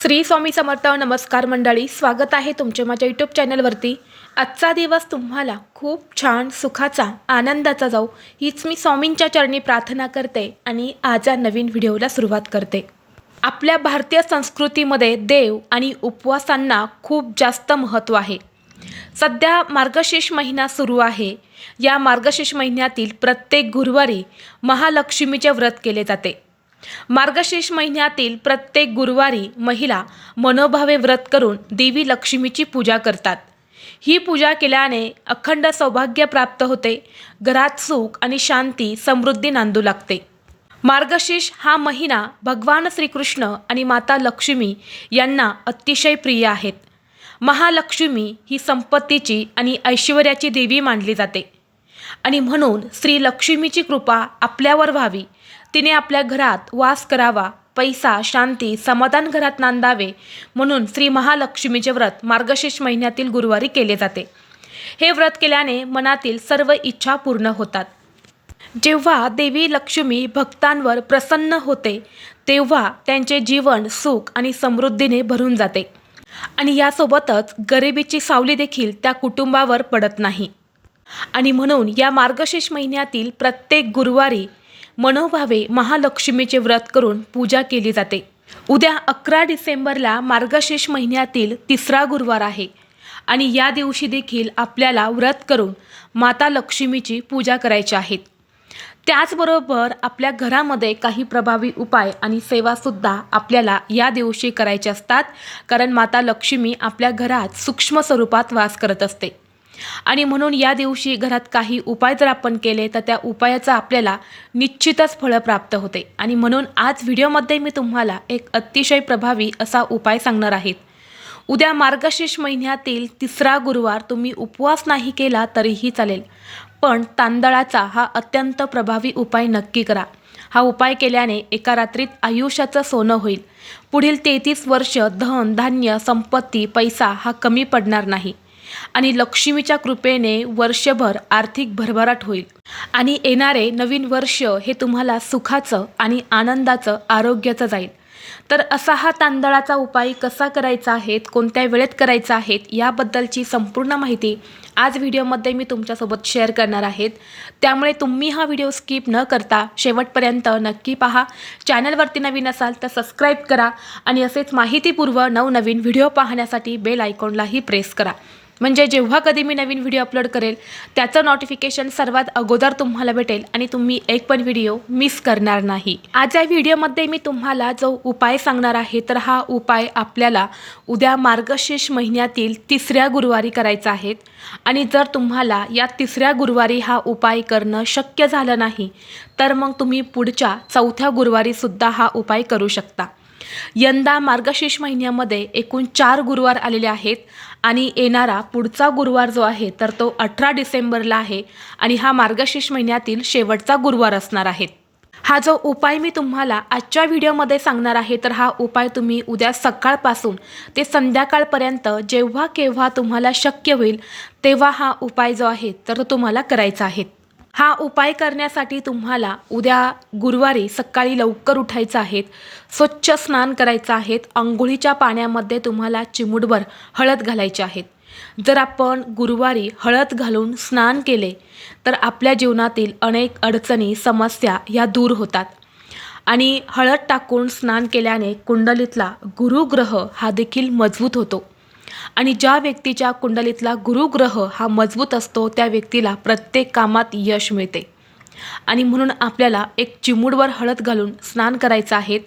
श्री स्वामी समर्थ नमस्कार मंडळी स्वागत आहे तुमचे माझ्या यूट्यूब चॅनलवरती. आजचा दिवस तुम्हाला खूप छान सुखाचा आनंदाचा जाऊ हीच मी स्वामींच्या चरणी प्रार्थना करते आणि आज या नवीन व्हिडिओला सुरुवात करते. आपल्या भारतीय संस्कृतीमध्ये देव आणि उपवासांना खूप जास्त महत्त्व आहे. सध्या मार्गशीर्ष महिना सुरू आहे. या मार्गशीर्ष महिन्यातील प्रत्येक गुरुवारी महालक्ष्मीचे व्रत केले जाते. मार्गशीर्ष महिन्यातील प्रत्येक गुरुवारी महिला मनोभावे व्रत करून देवी लक्ष्मीची पूजा करतात. ही पूजा केल्याने अखंड सौभाग्य प्राप्त होते घरात सुख आणि शांती समृद्धी नांदू लागते. मार्गशीर्ष हा महिना भगवान श्रीकृष्ण आणि माता लक्ष्मी यांना अतिशय प्रिय आहेत. महालक्ष्मी ही संपत्तीची आणि ऐश्वर्याची देवी मानली जाते. आणि म्हणून श्री लक्ष्मीची कृपा आपल्यावर व्हावी तिने आपल्या घरात वास करावा पैसा शांती समाधान घरात नांदावे म्हणून श्री महालक्ष्मीचे व्रत मार्गशीर्ष महिन्यातील गुरुवारी केले जाते. हे व्रत केल्याने मनातील सर्व इच्छा पूर्ण होतात. जेव्हा देवी लक्ष्मी भक्तांवर प्रसन्न होते तेव्हा त्यांचे जीवन सुख आणि समृद्धीने भरून जाते. आणि यासोबतच गरिबीची सावली देखील त्या कुटुंबावर पडत नाही. आणि म्हणून या मार्गशीर्ष महिन्यातील प्रत्येक गुरुवारी मनोभावे महालक्ष्मीचे व्रत करून पूजा केली जाते. उद्या अकरा डिसेंबरला मार्गशीर्ष महिन्यातील तिसरा गुरुवार आहे आणि या दिवशी देखील आपल्याला व्रत करून माता लक्ष्मीची पूजा करायची आहेत त्याचबरोबर आपल्या घरामध्ये काही प्रभावी उपाय आणि सेवासुद्धा आपल्याला या दिवशी करायचे असतात कारण माता लक्ष्मी आपल्या घरात सूक्ष्म स्वरूपात वास करत असते. आणि म्हणून या दिवशी घरात काही उपाय जर आपण केले तर त्या उपायाचा आपल्याला निश्चितच फळं प्राप्त होते. आणि म्हणून आज व्हिडिओमध्ये मी तुम्हाला एक अतिशय प्रभावी असा उपाय सांगणार आहेत उद्या मार्गशीर्ष महिन्यातील तिसरा गुरुवार तुम्ही उपवास नाही केला तरीही चालेल पण तांदळाचा हा अत्यंत प्रभावी उपाय नक्की करा. हा उपाय केल्याने एका रात्रीत आयुष्याचं सोनं होईल. पुढील तेहतीस वर्ष धन धान्य संपत्ती पैसा हा कमी पडणार नाही. आणि लक्ष्मीच्या कृपेने वर्षभर आर्थिक भरभराट होईल. आणि येणारे नवीन वर्ष हे तुम्हाला सुखाचं आणि आनंदाचं आरोग्याचं जाईल. तर असा हा तांदळाचा उपाय कसा करायचा आहे कोणत्या वेळेत करायचा आहे याबद्दलची संपूर्ण माहिती आज व्हिडिओमध्ये मी तुमच्यासोबत शेअर करणार आहेत. त्यामुळे तुम्ही हा व्हिडिओ स्किप न करता शेवटपर्यंत नक्की पहा. चॅनलवरती नवीन असाल तर सबस्क्राईब करा आणि असेच माहितीपूर्व नवनवीन व्हिडिओ पाहण्यासाठी बेल आयकॉनलाही प्रेस करा. म्हणजे जेव्हा कधी मी नवीन व्हिडिओ अपलोड करेल त्याचं नोटिफिकेशन सर्वात अगोदर तुम्हाला भेटेल आणि तुम्ही एक पण व्हिडिओ मिस करणार नाही. आज या व्हिडिओमध्ये मी तुम्हाला जो उपाय सांगणार आहे तर हा उपाय आपल्याला उद्या मार्गशीर्ष महिन्यातील तिसऱ्या गुरुवारी करायचा आहे. आणि जर तुम्हाला या तिसऱ्या गुरुवारी हा उपाय करणं शक्य झालं नाही तर मग तुम्ही पुढच्या चौथ्या गुरुवारीसुद्धा हा उपाय करू शकता. यंदा मार्गशीर्ष महिन्यामध्ये एकूण चार गुरुवार आलेले आहेत आणि येणारा पुढचा गुरुवार जो आहे तर तो अठरा डिसेंबरला आहे आणि हा मार्गशीर्ष महिन्यातील शेवटचा गुरुवार असणार आहे. हा जो उपाय मी तुम्हाला आजच्या व्हिडिओमध्ये सांगणार आहे तर हा उपाय तुम्ही उद्या सकाळपासून ते संध्याकाळपर्यंत जेव्हा केव्हा तुम्हाला शक्य होईल तेव्हा हा उपाय जो आहे तर तो तुम्हाला करायचा आहे. हा उपाय करण्यासाठी तुम्हाला उद्या गुरुवारी सकाळी लवकर उठायचं आहेत स्वच्छ स्नान करायचं आहेत आंघोळीच्या पाण्यामध्ये तुम्हाला चिमुटभर हळद घालायची आहेत. जर आपण गुरुवारी हळद घालून स्नान केले तर आपल्या जीवनातील अनेक अडचणी समस्या ह्या दूर होतात. आणि हळद टाकून स्नान केल्याने कुंडलीतला गुरुग्रह हा देखील मजबूत होतो. आणि ज्या व्यक्तीच्या कुंडलीतला गुरुग्रह हा मजबूत असतो त्या व्यक्तीला प्रत्येक कामात यश मिळते. आणि म्हणून आपल्याला एक चिमूडवर हळद घालून स्नान करायचं आहे.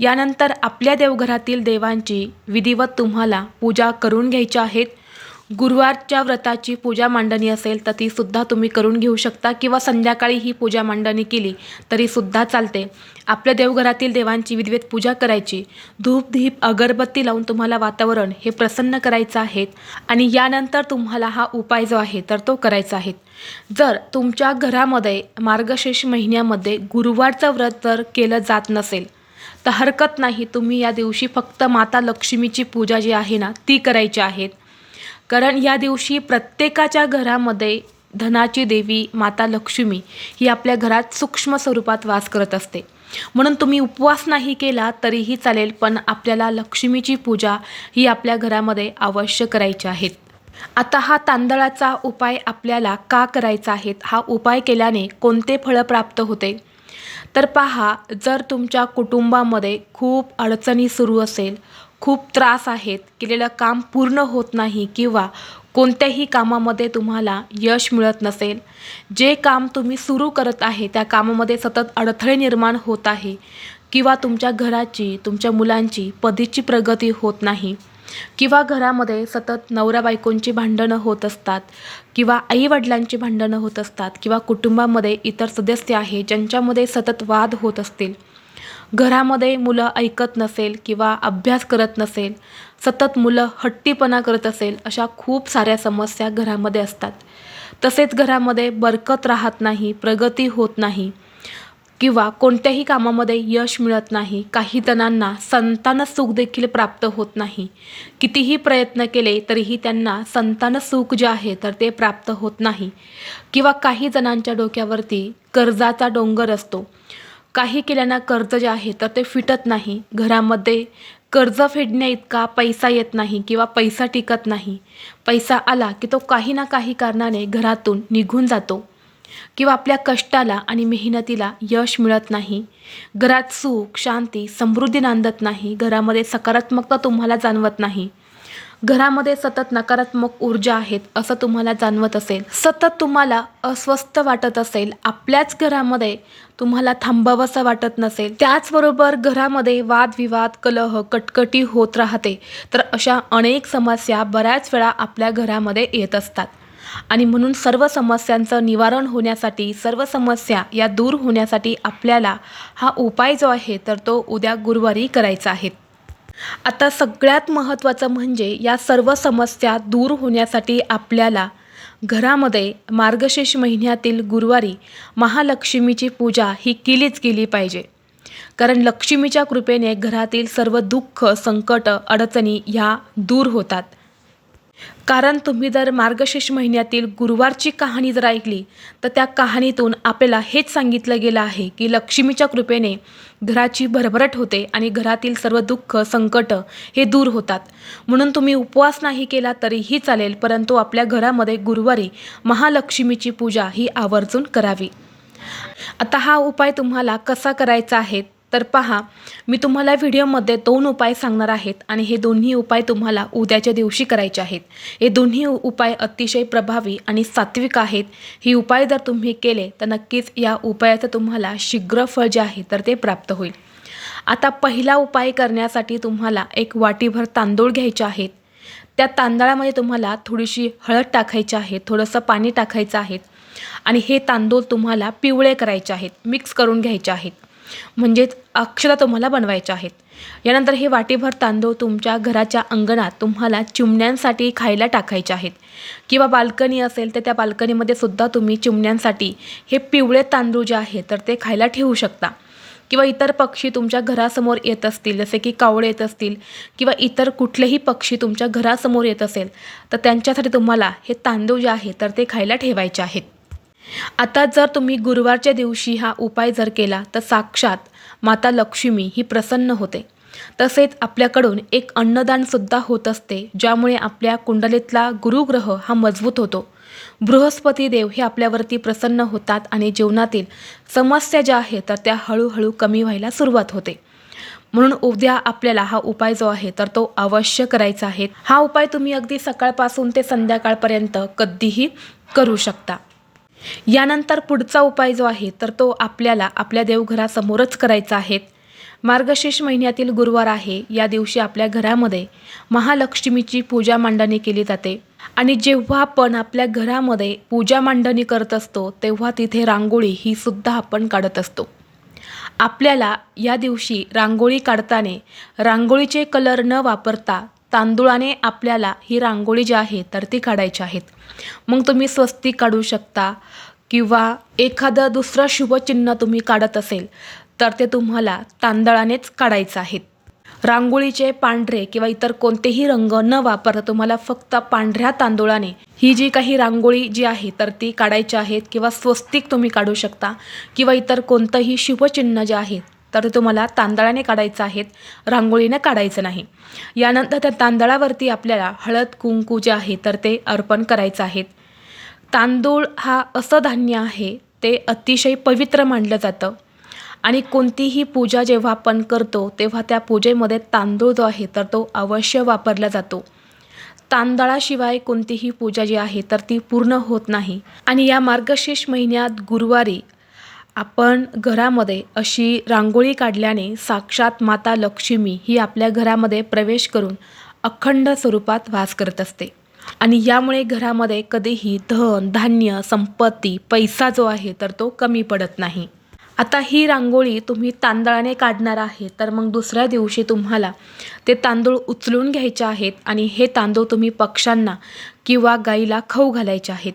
यानंतर आपल्या देवघरातील देवांची विधिवत तुम्हाला पूजा करून घ्यायची आहेत गुरुवारच्या व्रताची पूजा मांडणी असेल तर तीसुद्धा तुम्ही करून घेऊ शकता किंवा संध्याकाळी ही पूजा मांडणी केली तरीसुद्धा चालते. आपल्या देवघरातील देवांची विधवेत पूजा करायची. धूप धीप अगरबत्ती लावून तुम्हाला वातावरण हे प्रसन्न करायचं आहे आणि यानंतर तुम्हाला हा उपाय जो आहे तर तो करायचा आहे. जर तुमच्या घरामध्ये मार्गशीर्ष महिन्यामध्ये गुरुवारचं व्रत जर केलं जात नसेल तर हरकत नाही. तुम्ही या दिवशी फक्त माता लक्ष्मीची पूजा जी आहे ना ती करायची आहेत कारण या दिवशी प्रत्येकाच्या घरामध्ये धनाची देवी माता लक्ष्मी ही आपल्या घरात सूक्ष्म स्वरूपात वास करत असते. म्हणून तुम्ही उपवास नाही केला तरीही चालेल पण आपल्याला लक्ष्मीची पूजा ही आपल्या घरामध्ये अवश्य करायची आहेत आता हा तांदळाचा उपाय आपल्याला का करायचा आहे? हा उपाय केल्याने कोणते फळं प्राप्त होते? तर पहा जर तुमच्या कुटुंबामध्ये खूप अडचणी सुरू असेल खूप त्रास आहेत केलेलं काम पूर्ण होत नाही किंवा कोणत्याही कामामध्ये तुम्हाला यश मिळत नसेल. जे काम तुम्ही सुरू करत आहे त्या कामामध्ये सतत अडथळे निर्माण होत आहे किंवा तुमच्या घराची तुमच्या मुलांची पदीची प्रगती होत नाही किंवा घरामध्ये सतत नवरा बायकोंची भांडणं होत असतात किंवा आईवडिलांची भांडणं होत असतात किंवा कुटुंबामध्ये इतर सदस्य आहे ज्यांच्यामध्ये सतत वाद होत असतील. घरामध्ये मुलं ऐकत नसेल किंवा अभ्यास करत नसेल सतत मुलं हट्टीपणा करत असेल अशा खूप साऱ्या समस्या घरामध्ये असतात. तसेच घरामध्ये बरकत राहत नाही प्रगती होत नाही किंवा कोणत्याही कामामध्ये यश मिळत नाही काही जणांना संतान सुख देखील प्राप्त होत नाही. कितीही प्रयत्न केले तरीही त्यांना संतान सुख जे आहे तर ते प्राप्त होत नाही. किंवा काही जणांच्या डोक्यावरती कर्जाचा डोंगर असतो. काही केल्यानं कर्ज जे आहे तर ते फिटत नाही. घरामध्ये कर्ज फेडण्या इतका पैसा येत नाही किंवा पैसा टिकत नाही. पैसा आला की तो काही ना काही कारणाने घरातून निघून जातो. किंवा आपल्या कष्टाला आणि मेहनतीला यश मिळत नाही. घरात सुख शांती समृद्धी नांदत नाही. घरामध्ये सकारात्मकता तुम्हाला जाणवत नाही. घरामध्ये सतत नकारात्मक ऊर्जा आहेत असं तुम्हाला जाणवत असेल. सतत तुम्हाला अस्वस्थ वाटत असेल. आपल्याच घरामध्ये तुम्हाला थांबावंसं वाटत नसेल. त्याचबरोबर घरामध्ये वादविवाद कलह कटकटी होत राहते. तर अशा अनेक समस्या बऱ्याच वेळा आपल्या घरामध्ये येत असतात. आणि म्हणून सर्व समस्यांचं निवारण होण्यासाठी सर्व समस्या या दूर होण्यासाठी आपल्याला हा उपाय जो आहे तर तो उद्या गुरुवारी करायचा आहे. आता सगळ्यात महत्त्वाचं म्हणजे या सर्व समस्या दूर होण्यासाठी आपल्याला घरामध्ये मार्गशीर्ष महिन्यातील गुरुवारी महालक्ष्मीची पूजा ही केलीच केली पाहिजे. कारण लक्ष्मीच्या कृपेने घरातील सर्व दुःख संकट अडचणी ह्या दूर होतात. कारण तुम्ही जर मार्गशीर्ष महिन्यातील गुरुवारची कहाणी जर ऐकली तर त्या कहाणीतून आपल्याला हेच सांगितलं गेलं आहे की लक्ष्मीच्या कृपेने घराची भरभराट होते आणि घरातील सर्व दुःख संकट हे दूर होतात. म्हणून तुम्ही उपवास नाही केला तरीही चालेल परंतु आपल्या घरामध्ये गुरुवारी महालक्ष्मीची पूजा ही आवर्जून करावी. आता हा उपाय तुम्हाला कसा करायचा आहे? तर पहा मी तुम्हाला व्हिडिओमध्ये दोन उपाय सांगणार आहेत आणि हे दोन्ही उपाय तुम्हाला उद्याच्या दिवशी करायचे आहेत. हे दोन्ही उपाय अतिशय प्रभावी आणि सात्विक आहेत. ही उपाय जर तुम्ही केले तर नक्कीच या उपायाचं तुम्हाला शीघ्र फळ जे आहे तर ते प्राप्त होईल. आता पहिला उपाय करण्यासाठी तुम्हाला एक वाटीभर तांदूळ घ्यायचे आहेत. त्या तांदळामध्ये तुम्हाला थोडीशी हळद टाकायची आहे थोडंसं पाणी टाकायचं आहे आणि हे तांदूळ तुम्हाला पिवळे करायचे आहेत मिक्स करून घ्यायचे आहेत. म्हणजेच अक्षता तुम्हाला बनवायच्या आहेत. यानंतर हे वाटीभर तांदूळ तुमच्या घराच्या अंगणात तुम्हाला चिमण्यांसाठी खायला टाकायचे आहेत. किंवा बाल्कनी असेल तर त्या बाल्कनीमध्ये सुद्धा तुम्ही चिमण्यांसाठी हे पिवळे तांदूळ जे आहे तर ते खायला ठेवू शकता. किंवा इतर पक्षी तुमच्या घरासमोर येत असतील जसे की कावळे येत असतील किंवा इतर कुठलेही पक्षी तुमच्या घरासमोर येत असेल तर त्यांच्यासाठी तुम्हाला हे तांदूळ जे आहे तर ते खायला ठेवायचे आहेत. आता जर तुम्ही गुरुवारच्या दिवशी हा उपाय जर केला तर साक्षात माता लक्ष्मी ही प्रसन्न होते. तसेच आपल्याकडून एक अन्नदानसुद्धा होत असते ज्यामुळे आपल्या कुंडलीतला गुरुग्रह हा मजबूत होतो. बृहस्पती देव हे आपल्यावरती प्रसन्न होतात आणि जीवनातील समस्या ज्या आहेत तर त्या हळूहळू कमी व्हायला सुरुवात होते. म्हणून उद्या आपल्याला हा उपाय जो आहे तर तो अवश्य करायचा आहे. हा उपाय तुम्ही अगदी सकाळपासून ते संध्याकाळपर्यंत कधीही करू शकता. यानंतर पुढचा उपाय जो आहे तर तो आपल्याला आपल्या देवघरासमोरच करायचा आहे. मार्गशीर्ष महिन्यातील गुरुवार आहे. या दिवशी आपल्या घरामध्ये महालक्ष्मीची पूजा मांडणी केली जाते. आणि जेव्हा आपण आपल्या घरामध्ये पूजा मांडणी करत असतो तेव्हा तिथे रांगोळी ही सुद्धा आपण काढत असतो. आपल्याला या दिवशी रांगोळी काढताना रांगोळीचे कलर न वापरता तांदुळाने आपल्याला ही रांगोळी जी आहे तर ती काढायची आहेत. मग तुम्ही स्वस्तिक काढू शकता किंवा एखादं दुसरं शुभचिन्ह तुम्ही काढत असेल तर ते तुम्हाला तांदळानेच काढायचं आहेत. रांगोळीचे पांढरे किंवा इतर कोणतेही रंग न वापरता तुम्हाला फक्त पांढऱ्या तांदूळाने ही जी काही रांगोळी जी आहे तर ती काढायची आहेत किंवा स्वस्तिक तुम्ही काढू शकता किंवा इतर कोणतंही शुभचिन्ह जे आहे तर तुम्हाला तांदळाने काढायचं आहेत रांगोळीने काढायचं नाही. यानंतर त्या तांदळावरती आपल्याला हळद कुंकू जे आहे तर ते अर्पण करायचं आहेत तांदूळ हा असं धान्य आहे ते अतिशय पवित्र मानलं जातं. आणि कोणतीही पूजा जेव्हा आपण करतो तेव्हा त्या पूजेमध्ये तांदूळ जो आहे तर तो अवश्य वापरला जातो. तांदळाशिवाय कोणतीही पूजा जी आहे तर ती पूर्ण होत नाही. आणि या मार्गशीर्ष महिन्यात गुरुवारी आपण घरामध्ये अशी रांगोळी काढल्याने साक्षात माता लक्ष्मी ही आपल्या घरामध्ये प्रवेश करून अखंड स्वरूपात वास करत असते. आणि यामुळे घरामध्ये कधीही धन धान्य संपत्ती पैसा जो आहे तर तो कमी पडत नाही. आता ही रांगोळी तुम्ही तांदळाने काढणार आहे तर मग दुसऱ्या दिवशी तुम्हाला ते तांदूळ उचलून घ्यायचे आहेत आणि हे तांदूळ तुम्ही पक्ष्यांना किंवा गाईला खाऊ घालायचे आहेत.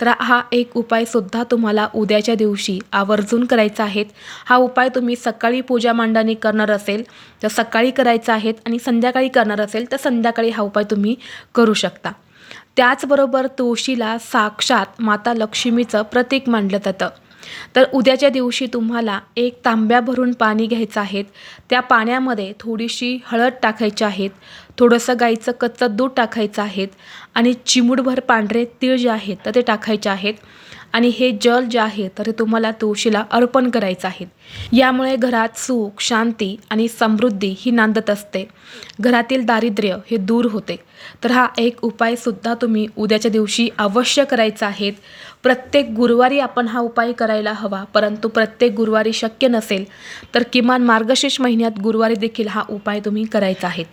तर हा एक उपायसुद्धा तुम्हाला उद्याच्या दिवशी आवर्जून करायचा आहे. हा उपाय तुम्ही सकाळी पूजा मांडणी करणार असेल तर सकाळी करायचा आहेत आणि संध्याकाळी करणार असेल तर संध्याकाळी हा उपाय तुम्ही करू शकता. त्याचबरोबर तुळशीला साक्षात माता लक्ष्मीचं प्रतीक मानलं जातं. तर उद्याच्या दिवशी तुम्हाला एक तांब्या भरून पाणी घ्यायचं आहे. त्या पाण्यामध्ये थोडीशी हळद टाकायची आहेत थोडंसं गाईचं कच्चं दूध टाकायचं आहेत आणि चिमूटभर पांढरे तीळ जे आहेत तर ते टाकायचे आहेत. आणि हे जल जे आहे तर ते तुम्हाला तुळशीला अर्पण करायचं आहे. यामुळे घरात सुख शांती आणि समृद्धी ही नांदत असते. घरातील दारिद्र्य हे दूर होते. तर हा एक उपायसुद्धा तुम्ही उद्याच्या दिवशी अवश्य करायचा आहे. प्रत्येक गुरुवारी आपण हा उपाय करायला हवा परंतु प्रत्येक गुरुवारी शक्य नसेल तर किमान मार्गशीर्ष महिन्यात गुरुवारी देखील हा उपाय तुम्ही करायचा आहे.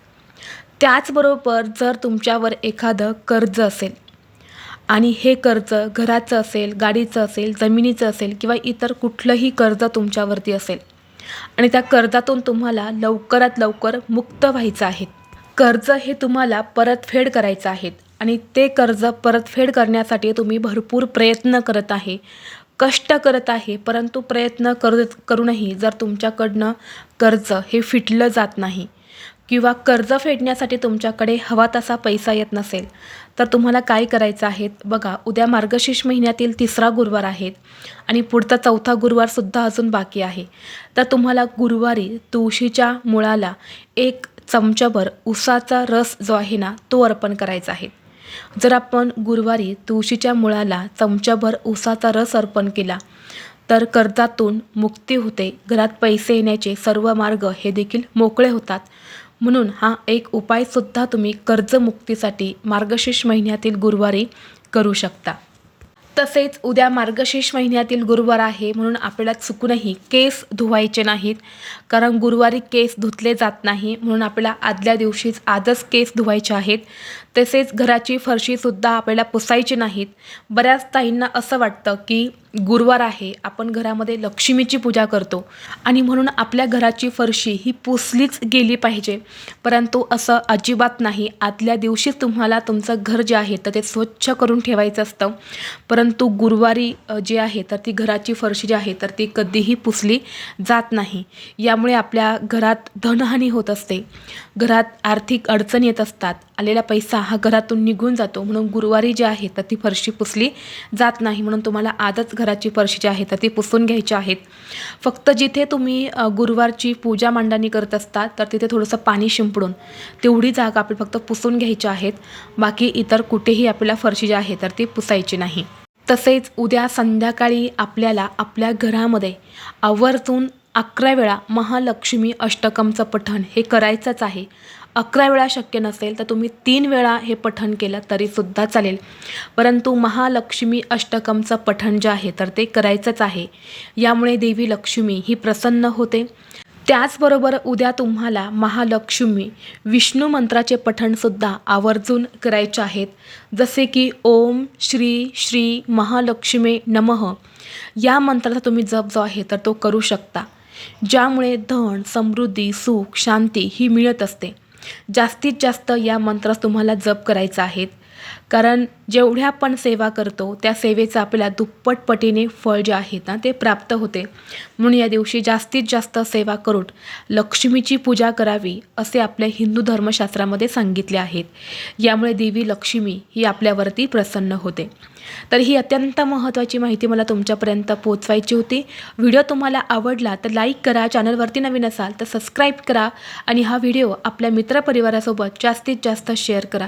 त्याचबरोबर जर तुमच्यावर एखादं कर्ज असेल आणि हे कर्ज घराचं असेल गाडीचं असेल जमिनीचं असेल किंवा इतर कुठलंही कर्ज तुमच्यावरती असेल आणि त्या कर्जातून तुम्हाला लवकरात लवकर मुक्त व्हायचं आहे. कर्ज हे तुम्हाला परतफेड करायचं आहे आणि ते कर्ज परतफेड करण्यासाठी तुम्ही भरपूर प्रयत्न करत आहे कष्ट करत आहे परंतु प्रयत्न करत करूनही जर तुमच्याकडनं कर्ज हे फिटलं जात नाही किंवा कर्ज फेडण्यासाठी तुमच्याकडे हवा तसा पैसा येत नसेल तर तुम्हाला काय करायचं आहे? बघा उद्या मार्गशीर्ष महिन्यातील तिसरा गुरुवार आहे आणि पुढचा चौथा गुरुवारसुद्धा अजून बाकी आहे. तर तुम्हाला गुरुवारी तुळशीच्या मुळाला एक चमच्याभर उसाचा रस जो आहे ना तो अर्पण करायचा आहे. जर आपण गुरुवारी तुळशीच्या मुळाला चमच्याभर उसाचा रस अर्पण केला तर कर्जातून मुक्ती होते. घरात पैसे येण्याचे सर्व मार्ग हे देखील मोकळे होतात. म्हणून हा एक उपायसुद्धा तुम्ही कर्जमुक्तीसाठी मार्गशीर्ष महिन्यातील गुरुवारी करू शकता. तसेच उद्या मार्गशीर्ष महिन्यातील गुरुवार आहे म्हणून आपल्याला चुकूनही केस धुवायचे नाहीत. कारण गुरुवारी केस धुतले जात नाही म्हणून आपल्याला आदल्या दिवशीच आजच केस धुवायचे आहेत. तसेच घराची फरशीसुद्धा आपल्याला पुसायची नाहीत. बऱ्याच ताईंना असं वाटतं की गुरुवार आहे आपण घरामध्ये लक्ष्मीची पूजा करतो. आणि म्हणून आपल्या घराची फरशी ही पुसलीच गेली पाहिजे. परंतु असं अजिबात नाही. आदल्या दिवशीच तुम्हाला तुमचं घर जे आहे तर ते स्वच्छ करून ठेवायचं असतं. परंतु गुरुवारी जे आहे तर ती घराची फरशी जी आहे तर ती कधीही पुसली जात नाही. यामुळे आपल्या घरात धनहानी होत असते. घरात आर्थिक अडचणी येत असतात. आलेला पैसा हा घरातून निघून जातो. म्हणून गुरुवारी जे आहे तर ती फरशी पुसली जात नाही. म्हणून तुम्हाला आजच घराची फरशी जी आहे तर ती पुसून घ्यायची आहेत. फक्त जिथे तुम्ही गुरुवारची पूजा मांडणी करत असतात तर तिथे थोडंसं पाणी शिंपडून तेवढी जागा आपली फक्त पुसून घ्यायची आहेत. बाकी इतर कुठेही आपल्याला फरशी जी आहे तर ती पुसायची नाही. तसेच उद्या संध्याकाळी आपल्याला आपल्या घरामध्ये आवर्जून अकरा वेळा महालक्ष्मी अष्टकमचं पठण हे करायचंच आहे. अकरा वेळा शक्य नसेल तर तुम्ही तीन वेळा हे पठण केलं तरीसुद्धा चालेल. परंतु महालक्ष्मी अष्टकमचं पठण जे आहे तर ते करायचंच आहे. यामुळे देवी लक्ष्मी ही प्रसन्न होते. त्याचबरोबर उद्या तुम्हाला महालक्ष्मी विष्णू मंत्राचे पठणसुद्धा आवर्जून करायचे आहेत. जसे की ओम श्री श्री महालक्ष्मी नमः. या मंत्राचा तुम्ही जप जो आहे तर तो करू शकता. ज्यामुळे धन समृद्धी सुख शांती ही मिळत असते. जास्तीत जास्त या मंत्रास तुम्हाला जप करायचा आहे. कारण जेवढ्या आपण सेवा करतो त्या सेवेचं आपल्याला दुप्पट पटीने फळ जे आहे ना ते प्राप्त होते. म्हणून या दिवशी जास्तीत जास्त सेवा करून लक्ष्मीची पूजा करावी असे आपल्या हिंदू धर्मशास्त्रामध्ये सांगितले आहेत. यामुळे देवी लक्ष्मी ही आपल्यावरती प्रसन्न होते. तर ही अत्यंत महत्त्वाची माहिती मला तुमच्यापर्यंत पोचवायची होती. व्हिडिओ तुम्हाला आवडला तर लाईक करा चॅनलवरती नवीन असाल तर सबस्क्राईब करा आणि हा व्हिडिओ आपल्या मित्रपरिवारासोबत जास्तीत जास्त शेअर करा.